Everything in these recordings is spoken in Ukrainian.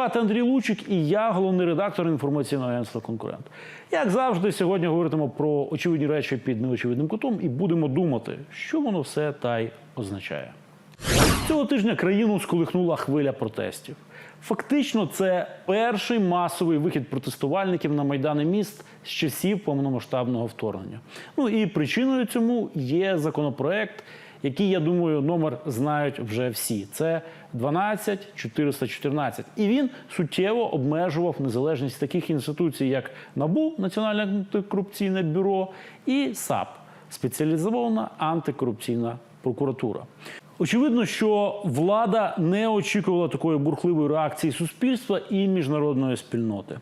звати Андрій Лучик і я головний редактор інформаційного агентства Конкурент. Як завжди, сьогодні говоритимо про очевидні речі під неочевидним кутом і будемо думати, що воно все та й означає. Цього тижня країну сколихнула хвиля протестів. Фактично, це перший масовий вихід протестувальників на майдани міст з часів повномасштабного вторгнення. Ну і причиною цьому є законопроект, який, я думаю, номер знають вже всі. Це 12414. І він суттєво обмежував незалежність таких інституцій, як НАБУ, Національне антикорупційне бюро, і САП спеціалізована антикорупційна прокуратура. Очевидно, що влада не очікувала такої бурхливої реакції суспільства і міжнародної спільноти.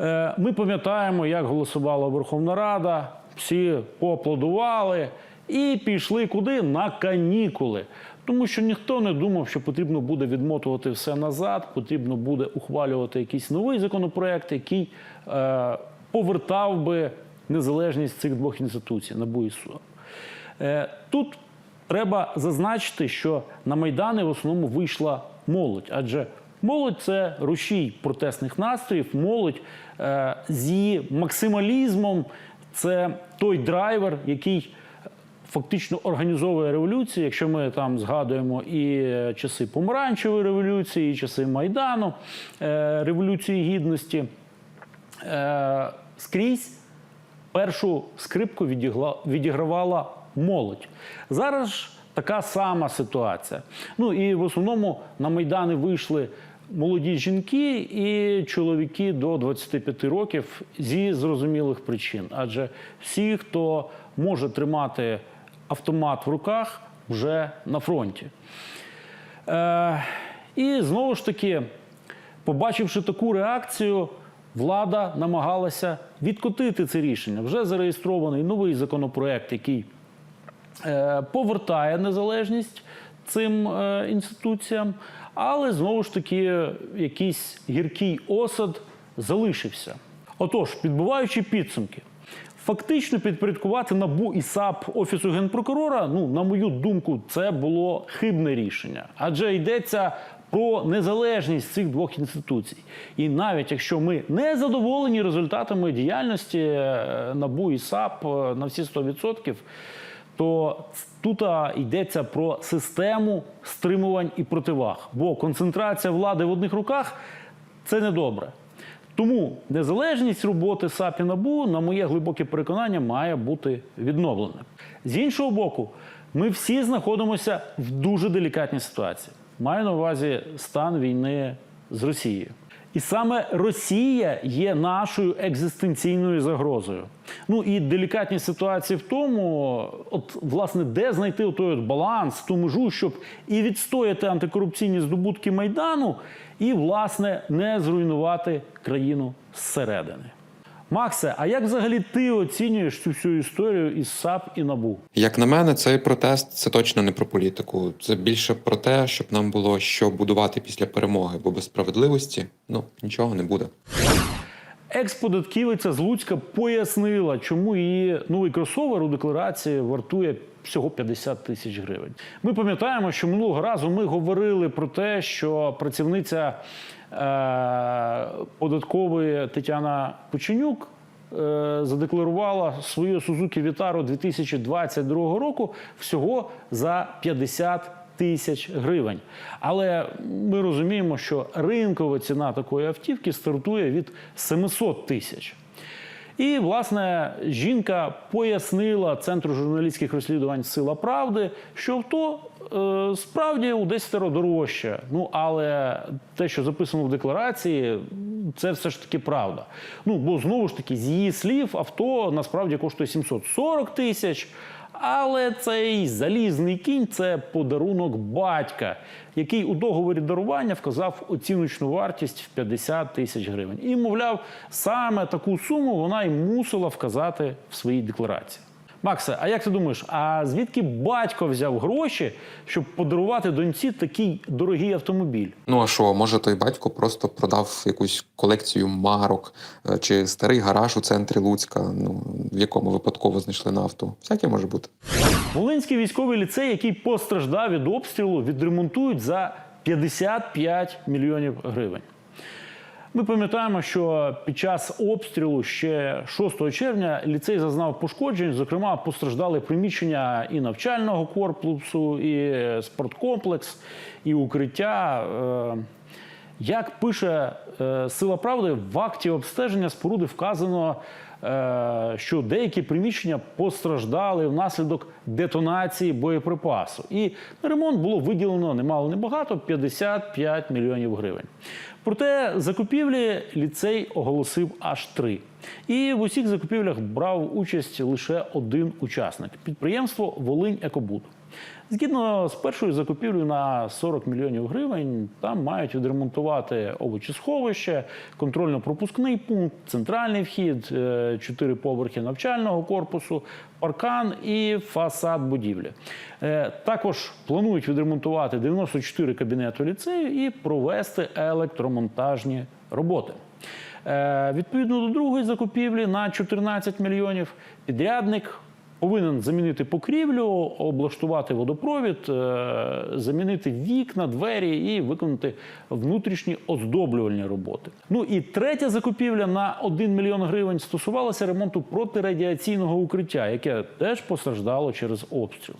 Е, Ми пам'ятаємо, як голосувала Верховна Рада, всі поаплодували і пішли куди? На канікули. Тому що ніхто не думав, що потрібно буде відмотувати все назад, потрібно буде ухвалювати якийсь новий законопроект, який е, повертав би незалежність цих двох інституцій НАБУ і СУА. Е, Тут треба зазначити, що на майдани в основному вийшла молодь, адже молодь це рушій протестних настроїв, молодь е, з її максималізмом, це той драйвер, який фактично організовує революцію. Якщо ми там згадуємо і е, часи помаранчевої революції, і часи майдану, е, революції гідності, е, скрізь першу скрипку відігравала молодь. Зараз ж така сама ситуація. Ну і в основному на майдани вийшли молоді жінки і чоловіки до 25 років зі зрозумілих причин. Адже всі, хто може тримати автомат в руках, вже на фронті. Е, і знову ж таки, побачивши таку реакцію, влада намагалася відкотити це рішення. Вже зареєстрований новий законопроект, який е, повертає незалежність цим е, інституціям, але знову ж таки якийсь гіркий осад залишився. Отож, підбиваючи підсумки, фактично підпорядкувати НАБУ і САП Офісу генпрокурора, ну, на мою думку, це було хибне рішення. Адже йдеться про незалежність цих двох інституцій. І навіть якщо ми не задоволені результатами діяльності е, НАБУ і САП е, на всі 100%, то тут йдеться про систему стримувань і противаг. Бо концентрація влади в одних руках це недобре. Тому незалежність роботи САП і НАБУ, на моє глибоке переконання, має бути відновлена. З іншого боку, ми всі знаходимося в дуже делікатній ситуації. Маю на увазі стан війни з Росією. І саме Росія є нашою екзистенційною загрозою. Ну і делікатність ситуації в тому, от власне, де знайти той от баланс, ту межу, щоб і відстояти антикорупційні здобутки майдану, і власне не зруйнувати країну зсередини. Максе, а як взагалі ти оцінюєш цю всю історію із САП і НАБУ? Як на мене, цей протест це точно не про політику. Це більше про те, щоб нам було що будувати після перемоги, бо без справедливості ну нічого не буде. Екс-податківиця з Луцька пояснила, чому її новий кросовер у декларації вартує всього 50 тисяч гривень. Ми пам'ятаємо, що минулого разу ми говорили про те, що працівниця е- податкової Тетяна Печенюк е, задекларувала свою Suzuki Vitaro 2022 року всього за 50 тисяч гривень. Але ми розуміємо, що ринкова ціна такої автівки стартує від 700 тисяч. І, власне, жінка пояснила Центру журналістських розслідувань Сила правди, що авто е, справді у 10 дорожче. Ну, але те, що записано в декларації, це все ж таки правда. Ну, бо знову ж таки, з її слів, авто насправді коштує 740 тисяч. Але цей залізний кінь це подарунок батька, який у договорі дарування вказав оціночну вартість в 50 тисяч гривень. І, мовляв, саме таку суму вона й мусила вказати в своїй декларації. Максе, а як ти думаєш, а звідки батько взяв гроші, щоб подарувати доньці такий дорогий автомобіль? Ну а що, може той батько просто продав якусь колекцію марок е, чи старий гараж у центрі Луцька, ну в якому випадково знайшли нафту? Всяке може бути. Волинський військовий ліцей, який постраждав від обстрілу, відремонтують за 55 мільйонів гривень. Ми пам'ятаємо, що під час обстрілу ще 6 червня ліцей зазнав пошкоджень. Зокрема, постраждали приміщення і навчального корпусу, і спорткомплекс, і укриття. Е, Як пише е, Сила Правди, в акті обстеження споруди вказано, е, що деякі приміщення постраждали внаслідок детонації боєприпасу. І на ремонт було виділено немало небагато 55 мільйонів гривень. Проте закупівлі ліцей оголосив аж три. І в усіх закупівлях брав участь лише один учасник підприємство Волинь Екобуд. Згідно з першою закупівлею на 40 мільйонів гривень, там мають відремонтувати овочесховище, контрольно-пропускний пункт, центральний вхід, е, чотири поверхи навчального корпусу, паркан і фасад будівлі. Е, Також планують відремонтувати 94 кабінети ліцею і провести електромонтажні роботи. Е, Відповідно до другої закупівлі на 14 мільйонів підрядник повинен замінити покрівлю, облаштувати водопровід, е, замінити вікна, двері і виконати внутрішні оздоблювальні роботи. Ну і третя закупівля на 1 мільйон гривень стосувалася ремонту протирадіаційного укриття, яке теж постраждало через обстріл.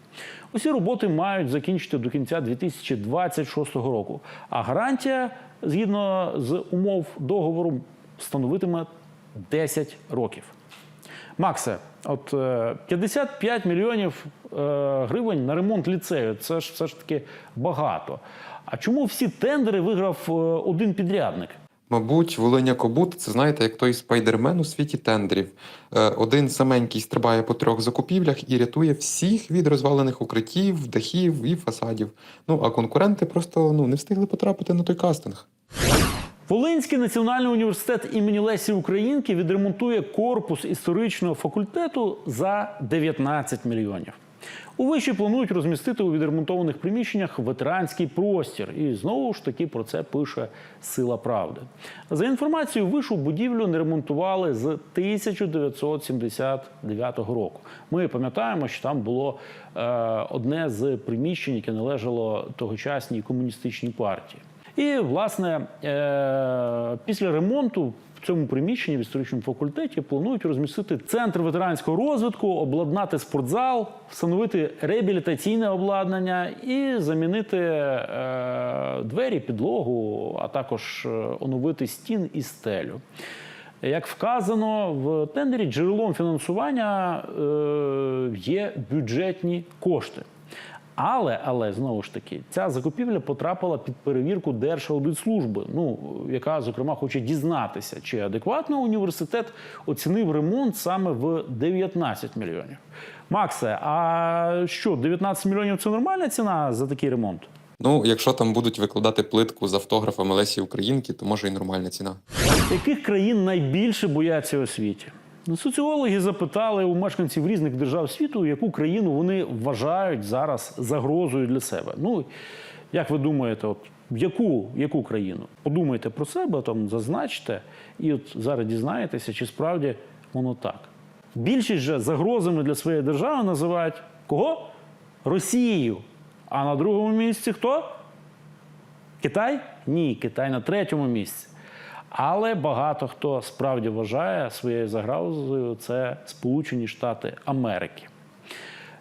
Усі роботи мають закінчити до кінця 2026 року. А гарантія, згідно з умов договору, становитиме 10 років. Максе, от е, 55 мільйонів е, гривень на ремонт ліцею це ж все ж таки багато. А чому всі тендери виграв е, один підрядник? Мабуть, Волиня Кобут це знаєте, як той спайдермен у світі тендерів. Е, Один саменький стрибає по трьох закупівлях і рятує всіх від розвалених укриттів, дахів і фасадів. Ну а конкуренти просто ну не встигли потрапити на той кастинг. Волинський національний університет імені Лесі Українки відремонтує корпус історичного факультету за 19 мільйонів. У виші планують розмістити у відремонтованих приміщеннях ветеранський простір. І знову ж таки про це пише Сила Правди. За інформацією вишу будівлю не ремонтували з 1979 року. Ми пам'ятаємо, що там було е, одне з приміщень, яке належало тогочасній комуністичній партії. І, власне, е, після ремонту в цьому приміщенні в історичному факультеті планують розмістити центр ветеранського розвитку, обладнати спортзал, встановити реабілітаційне обладнання і замінити е, двері, підлогу, а також е, оновити стін і стелю. Як вказано в тендері, джерелом фінансування є бюджетні кошти. Але, але знову ж таки, ця закупівля потрапила під перевірку Держаудитслужби, ну яка зокрема хоче дізнатися, чи адекватно університет оцінив ремонт саме в 19 мільйонів. Максе, а що, 19 мільйонів це нормальна ціна за такий ремонт? Ну, якщо там будуть викладати плитку з автографами Лесі Українки, то може і нормальна ціна. Яких країн найбільше бояться у світі? Соціологи запитали у мешканців різних держав світу, яку країну вони вважають зараз загрозою для себе. Ну, як ви думаєте, от яку, яку країну? Подумайте про себе, там зазначте, і от зараз дізнаєтеся, чи справді воно так. Більшість же загрозами для своєї держави називають кого? Росією. А на другому місці хто? Китай? Ні, Китай на третьому місці. Але багато хто справді вважає своєю загрозою це Сполучені Штати Америки.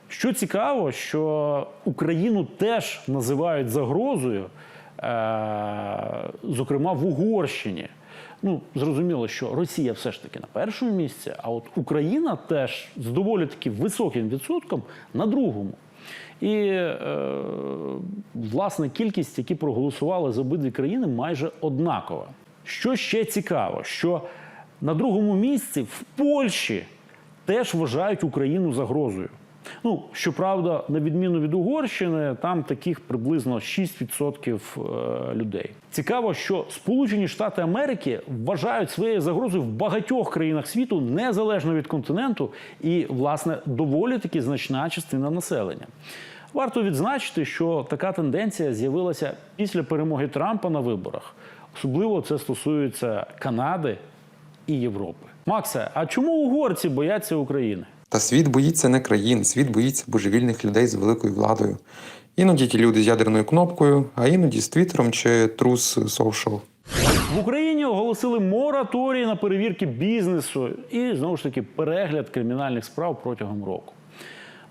Що цікаво, що Україну теж називають загрозою, е- зокрема в Угорщині. Ну, зрозуміло, що Росія все ж таки на першому місці, а от Україна теж з доволі таки високим відсотком на другому. І е, власне кількість, які проголосували за обидві країни, майже однакова. Що ще цікаво, що на другому місці в Польщі теж вважають Україну загрозою. Ну, щоправда, на відміну від Угорщини, там таких приблизно 6% е, людей. Цікаво, що Сполучені Штати Америки вважають своєю загрозою в багатьох країнах світу незалежно від континенту, і, власне, доволі таки значна частина населення. Варто відзначити, що така тенденція з'явилася після перемоги Трампа на виборах. Особливо це стосується Канади і Європи. Максе, а чому угорці бояться України? Та світ боїться не країн, світ боїться божевільних людей з великою владою. Іноді ті люди з ядерною кнопкою, а іноді з твіттером чи трус social. В Україні оголосили мораторій на перевірки бізнесу і знову ж таки перегляд кримінальних справ протягом року.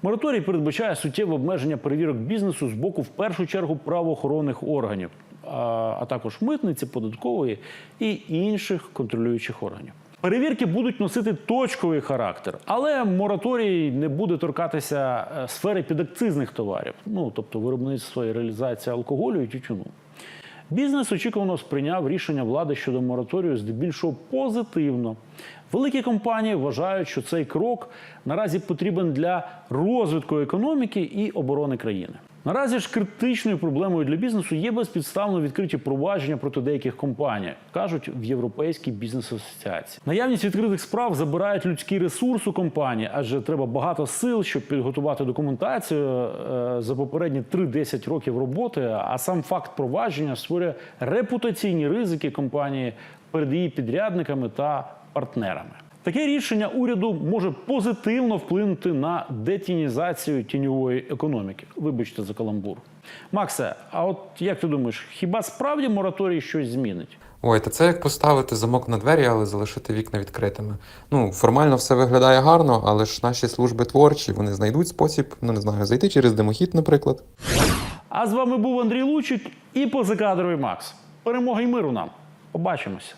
Мораторій передбачає суттєве обмеження перевірок бізнесу з боку, в першу чергу, правоохоронних органів, а, також митниці, податкової і інших контролюючих органів. Перевірки будуть носити точковий характер, але мораторій не буде торкатися е, сфери підакцизних товарів, ну тобто виробництва і реалізація алкоголю і тютюну. Бізнес очікувано сприйняв рішення влади щодо мораторію здебільшого позитивно. Великі компанії вважають, що цей крок наразі потрібен для розвитку економіки і оборони країни. Наразі ж критичною проблемою для бізнесу є безпідставно відкриті провадження проти деяких компаній, кажуть в Європейській бізнес-асоціації. Наявність відкритих справ забирають людський ресурс у компанії, адже треба багато сил, щоб підготувати документацію е, за попередні 3-10 років роботи. А сам факт провадження створює репутаційні ризики компанії перед її підрядниками та партнерами. Таке рішення уряду може позитивно вплинути на детінізацію тіньової економіки. Вибачте за каламбур. Максе, а от як ти думаєш, хіба справді мораторій щось змінить? Ой, та це як поставити замок на двері, але залишити вікна відкритими. Ну, формально все виглядає гарно, але ж наші служби творчі, вони знайдуть спосіб, ну не знаю, зайти через димохід, наприклад. А з вами був Андрій Лучик і позакадровий Макс. Перемоги й миру нам. Побачимося.